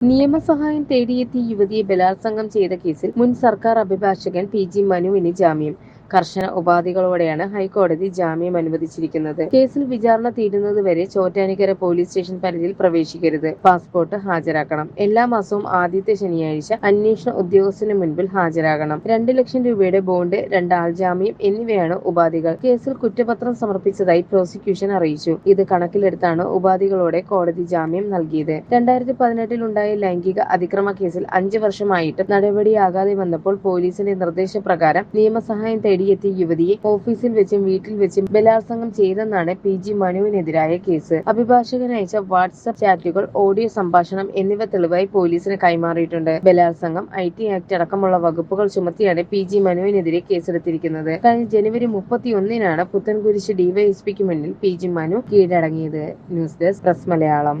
നിയമസഹായം തേടിയെത്തിയ യുവതിയെ ബലാത്സംഗം ചെയ്ത കേസിൽ മുൻ സർക്കാർ അഭിഭാഷകൻ പി ജി മനുവിന് ജാമ്യം. കർശന ഉപാധികളോടെയാണ് ഹൈക്കോടതി ജാമ്യം അനുവദിച്ചിരിക്കുന്നത്. കേസിൽ വിചാരണ തീരുന്നതുവരെ ചോറ്റാനിക്കര പോലീസ് സ്റ്റേഷൻ പരിധിയിൽ പ്രവേശിക്കരുത്. പാസ്പോർട്ട് ഹാജരാക്കണം. എല്ലാ മാസവും ആദ്യത്തെ ശനിയാഴ്ച അന്വേഷണ ഉദ്യോഗസ്ഥന് മുൻപിൽ ഹാജരാകണം. രണ്ട് ലക്ഷം രൂപയുടെ ബോണ്ട് രണ്ടാൾ ആൾജാമ്യം എന്നിവയാണ് ഉപാധികൾ. കേസിൽ കുറ്റപത്രം സമർപ്പിച്ചതായി പ്രോസിക്യൂഷൻ അറിയിച്ചു. ഇത് കണക്കിലെടുത്താണ് ഉപാധികളോടെ കോടതി ജാമ്യം നൽകിയത്. രണ്ടായിരത്തി പതിനെട്ടിൽ ഉണ്ടായ ലൈംഗിക അതിക്രമ കേസിൽ അഞ്ചു വർഷമായിട്ട് നടപടിയാകാതെ വന്നപ്പോൾ പോലീസിന്റെ നിർദ്ദേശപ്രകാരം നിയമസഹായം തേടിയെത്തിയ യുവതിയെ ഓഫീസിൽ വെച്ചും വീട്ടിൽ വെച്ചും ബലാത്സംഗം ചെയ്തെന്നാണ് പി ജി മനുവിനെതിരായ കേസ്. അഭിഭാഷകൻ അയച്ച വാട്സ്ആപ്പ് ചാറ്റുകൾ ഓഡിയോ സംഭാഷണം എന്നിവ തെളിവായി പോലീസിന് കൈമാറിയിട്ടുണ്ട്. ബലാത്സംഗം ഐ ടി ആക്ട് അടക്കമുള്ള വകുപ്പുകൾ ചുമത്തിയാണ് പി ജി മനുവിനെതിരെ കേസെടുത്തിരിക്കുന്നത്. കഴിഞ്ഞ ജനുവരി മുപ്പത്തിയൊന്നിനാണ് പുത്തൻകുരിശ് ഡിവൈഎസ്പിക്ക് മുന്നിൽ പി ജി മനു കീഴടങ്ങിയത്. News desk press Malayalam.